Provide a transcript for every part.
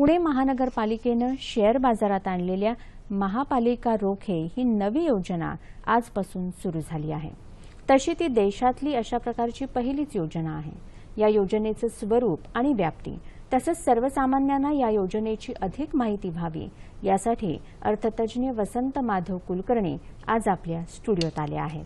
पुणे महानगरपालिकेनं शेअर बाजारात आणलेल्या महापालिका रोखे ही नवी योजना आजपासून सुरू झाली आहे. तशी ती देशातली अशा प्रकारची पहिलीच योजना आहे. या योजनेचं स्वरूप आणि व्याप्ती तसंच सर्वसामान्यांना या योजनेची अधिक माहिती व्हावी यासाठी अर्थतज्ज्ञ वसंत माधव कुलकर्णी आज आपल्या स्टुडिओत आले आहेत.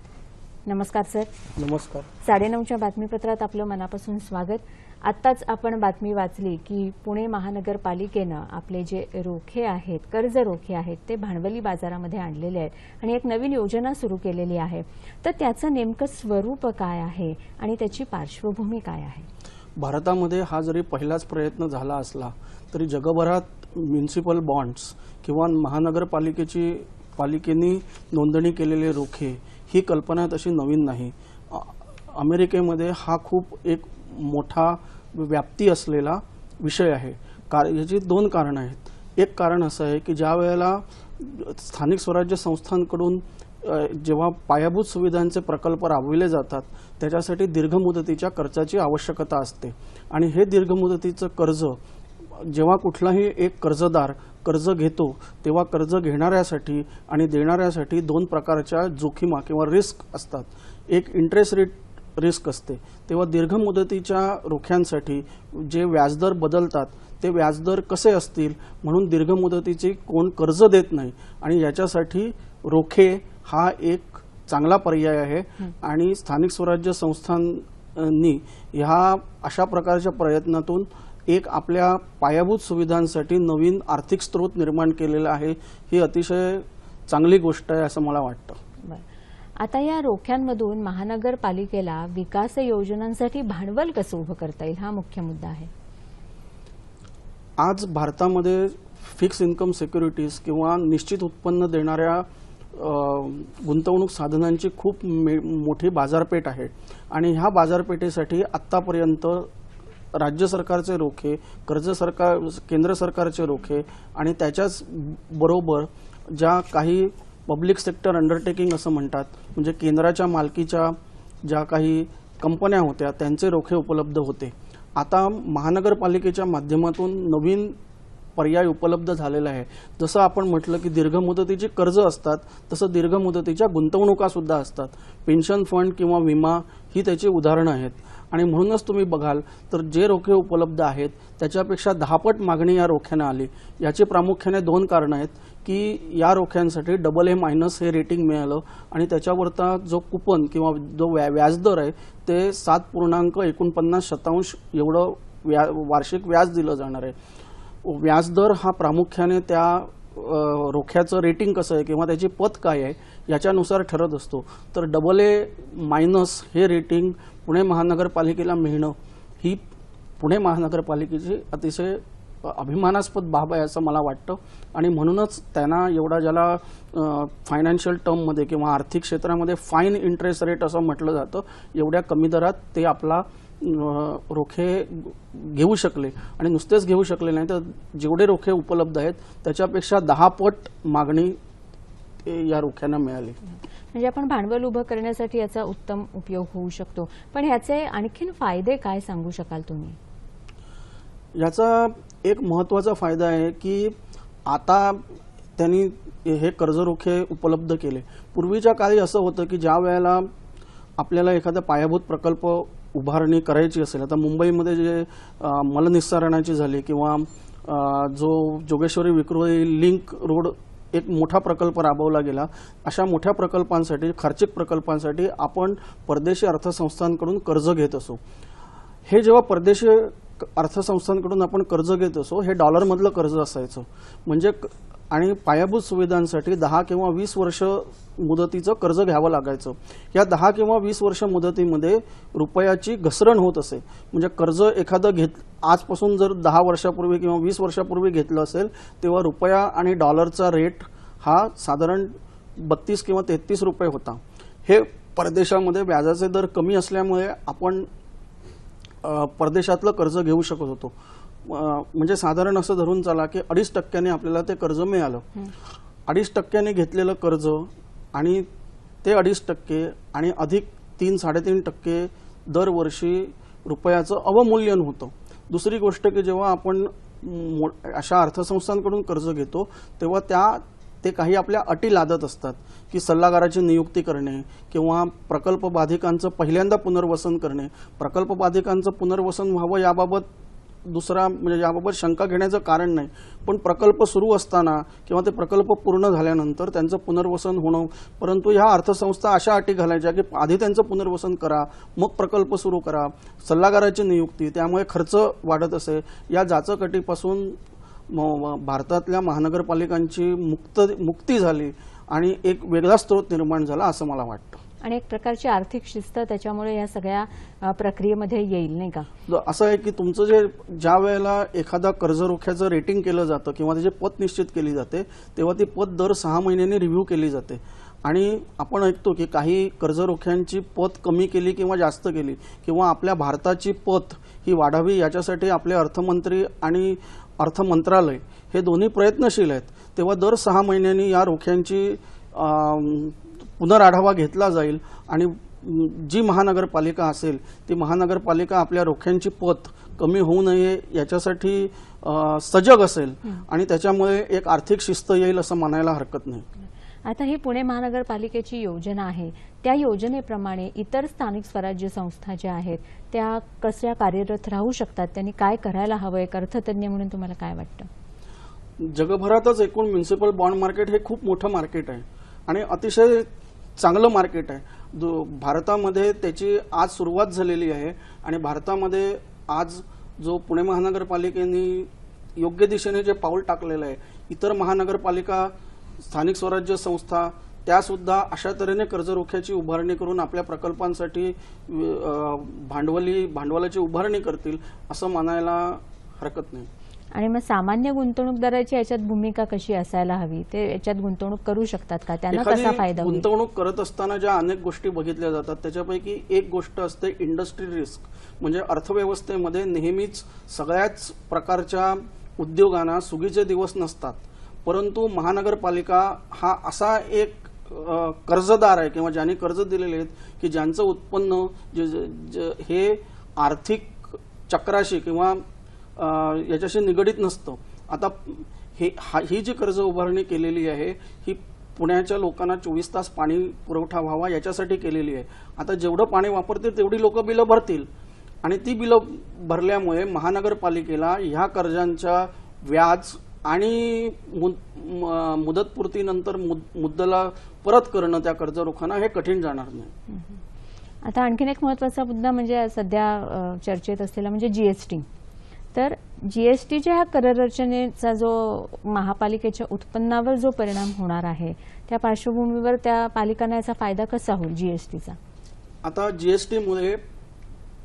नमस्कार सर. नमस्कार. साडेनऊच्या बातमीपत्रात आपलं मनापासून स्वागत. आत्ताच आपण बातमी वाचली की पुणे महानगरपालिकेनं आपले जे रोखे आहेत कर्ज रोखे आहेत ते भांडवली बाजारामध्ये आणलेले आहेत आणि एक नवीन योजना सुरू केलेली आहे. तर त्याचं नेमकं स्वरूप काय आहे आणि त्याची पार्श्वभूमी काय आहे? भारतामध्ये हा जरी पहिलाच प्रयत्न झाला असला तरी जगभरात म्युन्सिपल बॉन्ड्स किंवा महानगरपालिकेची पालिकेने नोंदणी केलेले रोखे ही कल्पना तशी नवीन नाही. अमेरिकेमध्ये हा खूप एक मोठा व्याप्ती असलेला विषय आहे. कार याची दोन कारणं आहेत. एक कारण असं आहे की ज्या वेळेला स्थानिक स्वराज्य संस्थांकडून जेव्हा पायाभूत सुविधांचे प्रकल्प राबविले जातात त्याच्यासाठी दीर्घ मुदतीच्या कर्जाची आवश्यकता असते. आणि हे दीर्घ मुदतीचं कर्ज जेव्हा कुठलाही एक कर्जदार कर्ज घेतो तेव्हा कर्ज घेणाऱ्यासाठी आणि देणाऱ्यासाठी दोन प्रकारच्या जोखिमा किंवा रिस्क असतात. एक इंटरेस्ट रेट रिस्क असते. तेव्हा दीर्घ मुदतीच्या रोख्यांसाठी जे व्याजदर बदलतात ते व्याजदर कसे असतील म्हणून दीर्घ मुदतीची कोण कर्ज देत नाही. आणि याच्यासाठी रोखे हा एक चांगला पर्याय आहे. आणि स्थानिक स्वराज्य संस्थांनी ह्या अशा प्रकारच्या प्रयत्नातून एक आपल्या पायाभूत सुविधांसाठी नवीन आर्थिक स्रोत निर्माण केलेला आहे ही अतिशय चांगली गोष्ट आहे असं मला वाटतं. आता या रोख्यांमधून महानगरपालिकेला विकास योजनांसाठी भांडवल कसं उभं करता येईल हा मुख्य मुद्दा आहे. आज भारतामध्ये फिक्स इन्कम सिक्युरिटीज किंवा निश्चित उत्पन्न देणाऱ्या गुंतवणूक साधनांची खूप मे- मोठी बाजारपेठ आहे. आणि ह्या बाजारपेठेसाठी आत्तापर्यंत राज्य सरकारचे रोखे कर्ज सरकार केंद्र सरकारचे रोखे आणि त्याच्याच बरोबर ज्या काही पब्लिक सेक्टर अंडरटेकिंग असं म्हणतात. म्हणजे केंद्राच्या मालकीच्या ज्या काही कंपन्या होत्या त्यांचे रोखे उपलब्ध होते. आता महानगरपालिकेच्या माध्यमातून नवीन पर्याय उपलब्ध झालेला आहे. जसं आपण म्हटलं की दीर्घ मुदतीची कर्ज असतात तसं दीर्घ मुदतीच्या गुंतवणुका सुद्धा असतात. पेन्शन फंड किंवा विमा ही त्याची उदाहरणं आहेत. आणि म्हणूनच तुम्ही बघाल तर जे रोखे उपलब्ध आहेत त्याच्यापेक्षा दहापट मागणी या रोख्यांना आली. याची प्रामुख्याने दोन कारणं आहेत की या रोख्यांसाठी डबल ए मायनस हे रेटिंग मिळालं आणि त्याच्यावरचा जो कुपन किंवा जो व्या व्याजदर आहे ते सात पूर्णांक एकोणपन्नास शतांश एवढं व्या वार्षिक व्याज दिलं जाणार आहे. व्याजदर हा प्रामुख्याने त्या रोख्याचं रेटिंग कसं आहे किंवा त्याची पत काय आहे याच्यानुसार ठरत असतो. तर डबल ए मायनस हे रेटिंग पुणे महानगरपालिकेला मिळणं ही पुणे महानगरपालिकेची अतिशय अभिमानास्पद बाब आहे असं मला वाटतं. आणि म्हणूनच त्यांना एवढा ज्याला फायनान्शियल टर्ममध्ये किंवा आर्थिक क्षेत्रामध्ये फाईन इंटरेस्ट रेट असं म्हटलं जातं एवढ्या कमी दरात ते आपला रोखे घेऊ शकले आणि नुसतेच घेऊ शकले नाही तर जेवढे रोखे उपलब्ध आहेत त्याच्यापेक्षा दहा पट मागणी या रोख्यांना मिळाली. म्हणजे आपण भांडवल उभं करण्यासाठी याचा उत्तम उपयोग होऊ शकतो. पण ह्याचे आणखीन फायदे काय सांगू शकाल तुम्ही? याचा एक महत्त्वाचा फायदा आहे की आता त्यांनी हे कर्जरोखे उपलब्ध केले. पूर्वीच्या काळी असं होतं की ज्या वेळेला आपल्याला एखादा पायाभूत प्रकल्प उभारणी करायची असेल आता मुंबईमध्ये जे मलनिस्सारणाची झाली किंवा जो जोगेश्वरी विक्रोळी लिंक रोड एक मोठा प्रकल्प राबवला गेला अशा मोठ्या प्रकल्पांसाठी खर्चिक प्रकल्पांसाठी आपण परदेशी अर्थसंस्थांकडून कर्ज घेत असो. हे जेव्हा परदेशी अर्थसंस्थांकडून आपण कर्ज घेत असो हे डॉलरमधलं कर्ज असायचं. म्हणजे क- आणि पायाभूत सुविधांसाठी दहा किंवा वीस वर्ष मुदतीचं कर्ज घ्यावं लागायचं. या दहा किंवा वीस वर्ष मुदतीमध्ये रुपयाची घसरण होत असे. म्हणजे कर्ज एखादं घेत आजपासून जर दहा वर्षापूर्वी किंवा वीस वर्षापूर्वी घेतलं असेल तेव्हा रुपया आणि डॉलरचा रेट हा साधारण बत्तीस किंवा तेहतीस रुपये होता. हे परदेशामध्ये व्याजाचे दर कमी असल्यामुळे आपण परदेशातलं कर्ज घेऊ शकत होतो. म्हणजे साधारण असं धरून चला की अडीच टक्क्याने आपल्याला ते कर्ज मिळालं. अडीच टक्क्याने घेतलेलं कर्ज आणि ते अडीच टक्के आणि अधिक तीन साडेतीन टक्के दरवर्षी रुपयाचं अवमूल्यन होतं. दुसरी गोष्ट की जेव्हा आपण अशा अर्थसंस्थांकडून कर्ज घेतो तेव्हा त्या ते काही आपल्या अटी लादत असतात की सल्लागाराची नियुक्ती करणे किंवा प्रकल्प बाधिकांचं पहिल्यांदा पुनर्वसन करणे. प्रकल्प बाधिकांचं पुनर्वसन व्हावं याबाबत दुसरा म्हणजे याबाबत शंका घेण्याचं कारण नाही. पण प्रकल्प सुरू असताना किंवा ते प्रकल्प पूर्ण झाल्यानंतर त्यांचं पुनर्वसन होणं परंतु ह्या अर्थसंस्था अशा अटी घालायच्या की आधी त्यांचं पुनर्वसन करा मग प्रकल्प सुरू करा सल्लागाराची नियुक्ती त्यामुळे खर्च वाढत असे. या जाचकटीपासून म- भारतातल्या महानगरपालिकांची मुक्त मुक्ती झाली आणि एक वेगळा स्रोत निर्माण झाला असं मला वाटतं. आणि एक प्रकारची आर्थिक शिस्त त्याच्यामुळे या सगळ्या प्रक्रियेमध्ये येईल नाही का? असं आहे की तुमचं जे ज्या वेळेला एखादा कर्जरोख्याचं रेटिंग केलं जातं किंवा त्याची पत निश्चित केली जाते तेव्हा ती पत दर सहा महिन्यांनी रिव्ह्यू केली जाते. आणि आपण ऐकतो की काही कर्जरोख्यांची पत कमी केली किंवा जास्त केली किंवा आपल्या भारताची पत ही वाढावी याच्यासाठी आपले अर्थमंत्री आणि अर्थ मंत्रालय हे दोन्ही प्रयत्नशील आहेत तेव्हा दर सहा महिन्यांनी या रोख्यांची अम, पुनराढावा घेतला जाईल आणि जी महानगरपालिका असेल ती महानगरपालिका आपल्या रोख्यांची पत कमी होऊ नये याच्यासाठी सजग असेल आणि त्याच्यामुळे एक आर्थिक शिस्त येईल असं म्हणायला हरकत नाही. आता ही पुणे महानगरपालिकेची योजना आहे. त्या योजनेप्रमाणे इतर स्थानिक स्वराज्य संस्था ज्या आहेत त्या कशा कार्यरत राहू शकतात? त्यांनी काय करायला हवं एक अर्थतज्ञ म्हणून तुम्हाला काय वाटतं? जगभरातच एकूण म्युन्सिपल बॉन्ड मार्केट हे खूप मोठं मार्केट आहे. आणि अतिशय चांगलं मार्केट आहे. जो भारतामध्ये त्याची आज सुरुवात झालेली आहे आणि भारतामध्ये आज जो पुणे महानगरपालिकेने योग्य दिशेने जे पाऊल टाकलेलं आहे इतर महानगरपालिका स्थानिक स्वराज्य संस्था त्यासुद्धा अशा तऱ्हेने कर्जरोख्याची उभारणी करून आपल्या प्रकल्पांसाठी भांडवली भांडवलाची उभारणी करतील असं मानायला हरकत नाही. आणि मग सामान्य गुंतवणूकदाराची याच्यात भूमिका कशी असायला हवी? ते याच्यात गुंतवणूक करू शकतात का? त्यांना कसा फायदा गुंतवणूक करत असताना ज्या अनेक गोष्टी बघितल्या जातात त्याच्यापैकी एक गोष्ट असते इंडस्ट्री रिस्क. म्हणजे अर्थव्यवस्थेमध्ये नेहमीच सगळ्याच प्रकारच्या उद्योगांना सुगीचे दिवस नसतात. परंतु महानगरपालिका हा असा एक कर्जदार आहे किंवा ज्यांनी कर्ज दिलेले आहेत की ज्यांचं उत्पन्न जे हे आर्थिक चक्राशी किंवा याच्याशी निगडीत नसतं. आता हे हा- ही जी कर्ज उभारणी केलेली आहे ही पुण्याच्या लोकांना चोवीस तास पाणी पुरवठा व्हावा याच्यासाठी केलेली आहे. आता जेवढं पाणी वापरतील तेवढी लोक बिलं भरतील. आणि ती बिलं भरल्यामुळे महानगरपालिकेला ह्या कर्जांच्या व्याज आणि मुद- म- मुदतपूर्तीनंतर मुद- मुद्दला परत करणं त्या कर्ज रोखांना हे कठीण जाणार नाही. आता आणखीन एक महत्त्वाचा मुद्दा म्हणजे सध्या चर्चेत असलेला म्हणजे जीएसटी तर जीएसटीच्या ह्या कररचनेचा जो महापालिकेच्या उत्पन्नावर जो परिणाम होणार आहे त्या पार्श्वभूमीवर त्या पालिकांना याचा फायदा कसा होईल जीएसटीचा आता जीएसटीमुळे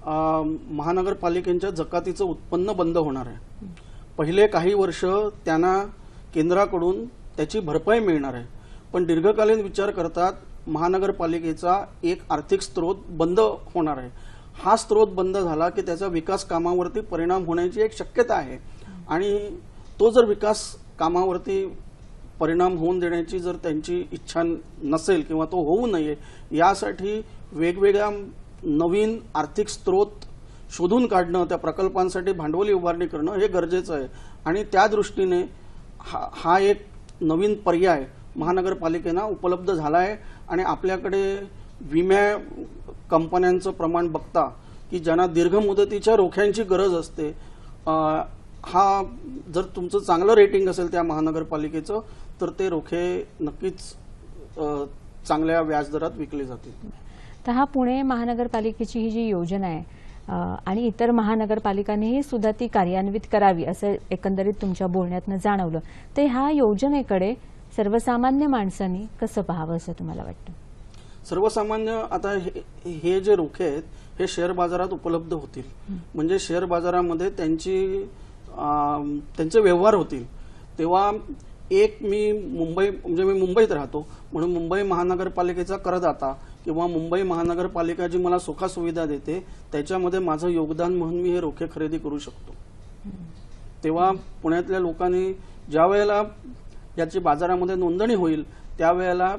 महानगरपालिकेच्या जकातीचं उत्पन्न बंद होणार आहे. पहिले काही वर्ष त्यांना केंद्राकडून त्याची भरपाई मिळणार आहे. पण दीर्घकालीन विचार करतात महानगरपालिकेचा एक आर्थिक स्रोत बंद होणार आहे. हा स्रोत बंद झाला की त्याचा विकास कामावरती परिणाम होण्याची एक शक्यता आहे. आणि तो जर विकास कामावरती परिणाम होऊन देण्याची जर त्यांची इच्छा नसेल किंवा तो होऊ नये यासाठी वेगवेगळ्या नवीन आर्थिक स्रोत शोधून काढणं त्या प्रकल्पांसाठी भांडवली उभारणी करणं हे गरजेचं आहे. आणि त्या दृष्टीने हा हा एक नवीन पर्याय महानगरपालिकेना उपलब्ध झाला आहे आणि आपल्याकडे विम्या कंपन्यांचं प्रमाण बघता की ज्यांना दीर्घ मुदतीच्या रोख्यांची गरज असते हा जर तुमचं चांगलं रेटिंग असेल त्या महानगरपालिकेचं तर ते रोखे नक्कीच चांगल्या व्याजदरात विकले जातील. तर हा पुणे महानगरपालिकेची ही जी योजना आहे आणि इतर महानगरपालिकांनीही सुद्धा ती कार्यान्वित करावी असं एकंदरीत तुमच्या बोलण्यातनं जाणवलं. तर ह्या योजनेकडे सर्वसामान्य माणसांनी कसं पाहावं असं तुम्हाला वाटतं? सर्वसामान्य आता हे हे जे रोखे आहेत हे शेअर बाजारात उपलब्ध होतील. म्हणजे शेअर बाजारामध्ये त्यांची त्यांचे व्यवहार होतील. तेव्हा एक मी मुंबई म्हणजे मी मुंबईत राहतो म्हणून मुंबई महानगरपालिकेचा करदाता किंवा मुंबई महानगरपालिका जी मला सुखसुविधा देते त्याच्यामध्ये माझं योगदान म्हणून मी हे रोखे खरेदी करू शकतो. तेव्हा पुण्यातल्या लोकांनी ज्या वेळेला याची बाजारामध्ये नोंदणी होईल त्यावेळेला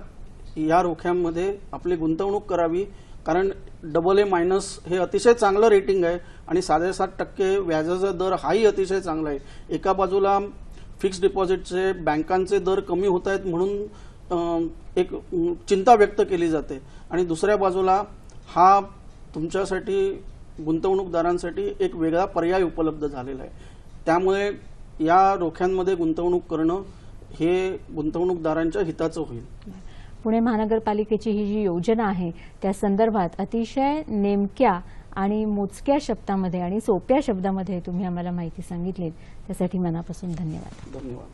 या रोख्यांमध्ये आपली गुंतवणूक करावी कारण डबल ए मायनस हे अतिशय चांगलं रेटिंग आहे आणि साडेसात टक्के व्याजाचा दर हाही अतिशय चांगला आहे. एका बाजूला फिक्स डिपॉझिटचे बँकांचे दर कमी होत आहेत म्हणून एक चिंता व्यक्त केली जाते. आणि दुसऱ्या बाजूला हा तुमच्यासाठी गुंतवणूकदारांसाठी एक वेगळा पर्याय उपलब्ध झालेला आहे. त्यामुळे या रोख्यांमध्ये गुंतवणूक करणं हे गुंतवणूकदारांच्या हिताचं होईल. पुणे महानगरपालिकेची ही जी योजना आहे त्या संदर्भात अतिशय नेमक्या आणि मोजक्या शब्दामध्ये आणि सोप्या शब्दामध्ये तुम्ही आम्हाला माहिती सांगितलीत. त्यासाठी मनापासून धन्यवाद. धन्यवाद.